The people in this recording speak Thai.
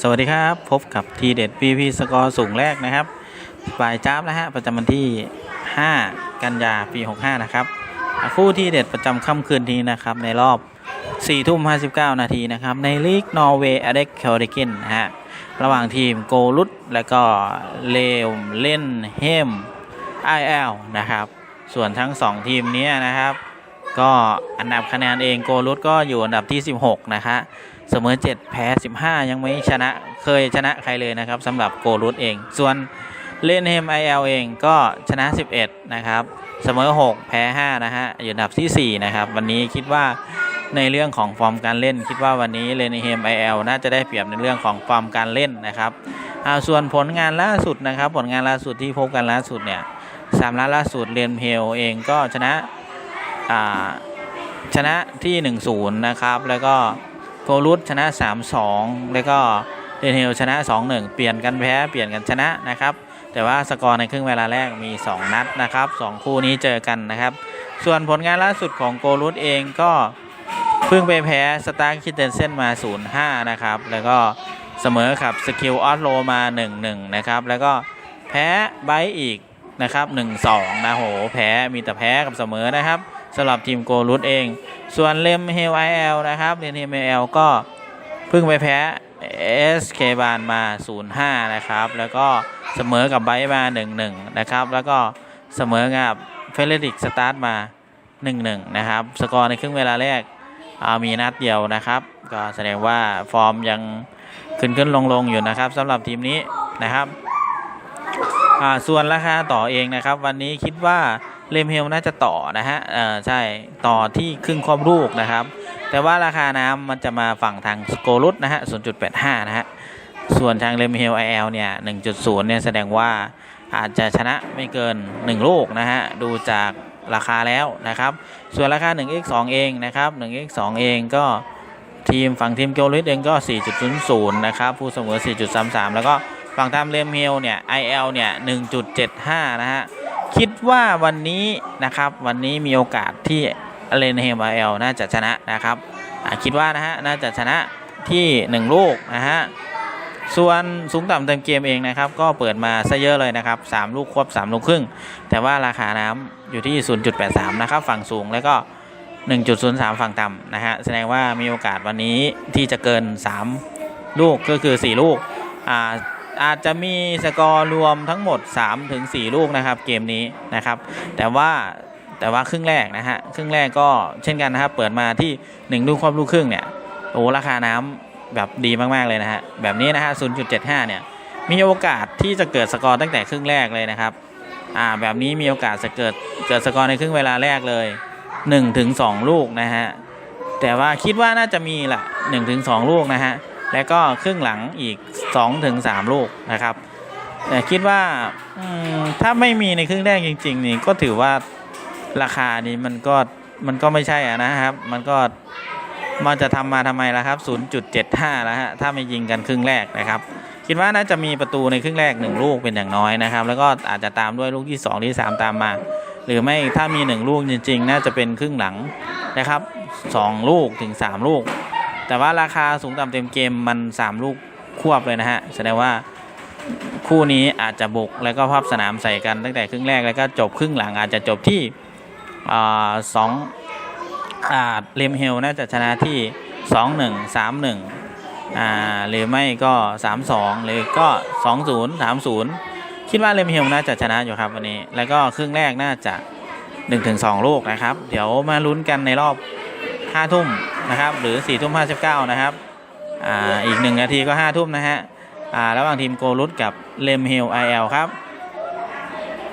สวัสดีครับพบกับทีเด็ด PP สกอร์สูงแรกนะครับปลายจ้าบนะฮะประจำวันที่ 5 กันยาปี 65 นะครับคู่ที่เด็ดประจำค่ำคืนนี้นะครับ ในรอบ 4 ทุ่ม 59 นาทีนะครับ ในลีกนอร์เวย์อเด็กเคลเดกินนะฮะระหว่างทีมโกลุตและก็เลวเล่นเฮมไอเอลนะครับ ส่วนทั้ง 2 ทีมนี้นะครับ ก็อันดับคะแนนเองโกลุตก็อยู่อันดับที่ 16 นะคะ เสมอ 7 แพ้ 15 ยังไม่ชนะเคยชนะใครเลยนะครับสำหรับโกลุตเอง ส่วนเลนเฮมไอเอลเองก็ชนะ 11 นะครับ เสมอ 6 แพ้ 5 นะฮะอยู่อันดับทีสี่ 4 นะครับ วันนี้คิดว่าในเรื่องของฟอร์มการเล่น คิดว่าวันนี้เลนเฮมไอเอลน่าจะได้เปรียบในเรื่องของฟอร์มการเล่นนะครับอ่าส่วนผลงานล่าสุดนะครับ ผลงานล่าสุดที่พบกันล่าสุดเนี่ยสามนัดล่าสุดเลนเฮลเองก็ชนะชนะที่ 1-0 นะครับแล้วก็ โกลุตชนะ 3-2 แล้วก็เดนเฮลชนะ 2-1 เปลี่ยนกันแพ้เปลี่ยนกันชนะนะครับ แต่ว่าสกอร์ในครึ่งเวลาแรกมี 2 นัดนะครับ 2 คู่นี้เจอกันนะครับ ส่วนผลงานล่าสุดของโกลุตเองก็เพิ่งไปแพ้สตาร์คิดเตนเซนมา 0-5 นะครับ แล้วก็เสมอกับสกิลออสโลมา 1-1 นะครับ แล้วก็แพ้ไบต์อีกนะครับ 1-2 นะโห แพ้มีแต่แพ้กับเสมอนะครับ สำหรับทีมโกลุตเอง ส่วนเลมเฮลไอเอลนะครับเลมเฮลไอเอลก็เพิ่งไปแพ้ SK บานมา 0-5 นะครับ แล้วก็เสมอกับไบมา 1-1 นะครับ แล้วก็เสมอกับเฟเรดิกสตาร์ทมา 1-1 นะครับ สกอร์ในครึ่งเวลาแรกามีนัดเดียวนะครับ ก็แสดงว่าฟอร์มยังขึ้นขึ้นลงลงอยู่นะครับสำหรับทีมนี้นะครับ ส่วนราคาต่อเองนะครับ วันนี้คิดว่า เลมเฮลน่าจะต่อนะฮะเออใช่ต่อที่ครึ่งความลูกนะครับ แต่ว่าราคาน้ำมันจะมาฝั่งทางสโกลุตนะฮะ 0.85 นะฮะ ส่วนทางเลมเฮลไอเอลเนี่ย 1.0 เนี่ยแสดงว่าอาจจะชนะไม่เกิน 1 ลูกนะฮะ ดูจากราคาแล้วนะครับ ส่วนราคา 1x2 เองนะครับ 1x2 เองก็ทีมฝั่งทีมเกลลิสเองก็ 4.00 นะครับ ผู้เสมอ 4.33 แล้วก็ฝั่งทางเลมเฮลเนี่ย IL เนี่ย 1.75 นะฮะ คิดว่าวันนี้นะครับวันนี้มีโอกาสที่เลนเฮมเอลน่าจะชนะนะครับคิดว่านะฮะน่าจะชนะที่ 1 ลูกนะฮะส่วนสูงต่ำเต็มเกมเองนะครับ ก็เปิดมาซะเยอะเลยนะครับ 3 ลูกควบ 3 ลูกครึ่ง แต่ว่าราคาน้ำอยู่ที่ 0.83 นะครับ ฝั่งสูงแล้วก็ 1.03 ฝั่งต่ำนะฮะแสดงว่ามีโอกาสวันนี้ที่จะเกิน 3 ลูกก็คือ 4 ลูกอ่า อาจจะมีสกอร์รวมทั้งหมด3ถึง4ลูกนะครับ เกมนี้นะครับ แต่ว่าแต่ว่าครึ่งแรกนะฮะ ครึ่งแรกก็เช่นกันนะครับ เปิดมาที่ 1 ลูกครอบลูกครึ่งเนี่ย โอ้ราคาน้ำแบบดีมาก ๆ เลยนะฮะ แบบนี้นะฮะ 0.75 เนี่ย มีโอกาสที่จะเกิดสกอร์ตั้งแต่ครึ่งแรกเลยนะครับ อ่า แบบนี้มีโอกาสจะเกิดเกิดสกอร์ในครึ่งเวลาแรกเลย1ถึง2ลูกนะฮะ แต่ว่าคิดว่าน่าจะมีแหละ1ถึง2ลูกนะฮะ แล้วก็ครึ่งหลังอีก2ถึง3ลูกนะครับแต่คิดว่าถ้าไม่มีในครึ่งแรกจริง ๆ นี่ก็ถือว่าราคานี้มันก็มันก็ไม่ใช่อะนะครับ มันก็มันจะทำมาทำไมล่ะครับ 0.75 แล้วฮะ ถ้าไม่ยิงกันครึ่งแรกนะครับ คิดว่าน่าจะมีประตูในครึ่งแรก 1 ลูกเป็นอย่างน้อยนะครับ แล้วก็อาจจะตามด้วยลูกที่ 2 ที่ 3 ตามมา หรือไม่ถ้ามี 1 ลูกจริง ๆ น่าจะเป็นครึ่งหลังนะครับ 2 ลูกถึง 3 ลูก แต่ว่าราคาสูงต่ำเต็มเกมมัน 3 ลูกควบเลยนะฮะ แสดงว่าคู่นี้อาจจะบุกแล้วก็พับสนามใส่กันตั้งแต่ครึ่งแรกแล้วก็จบครึ่งหลังอาจจะจบที่สองอ่าเลมเฮลน่าจะชนะที่ 2 1 3 1อ่าหรือไม่ก็ 3 2 หรือก็ 2 0 3 0 คิดว่าเลมเฮลน่าจะชนะอยู่ครับวันนี้ แล้วก็ครึ่งแรกน่าจะ 1-2 ลูกนะครับ เดี๋ยวมาลุ้นกันในรอบ 5ทุ่มนะครับ หรือ4ทุ่ม59นะครับอ่าอีก1นาทีก็5ทุ่มนะฮะอ่าระหว่างทีมโกลุตกับเลมเฮลไอเอลครับ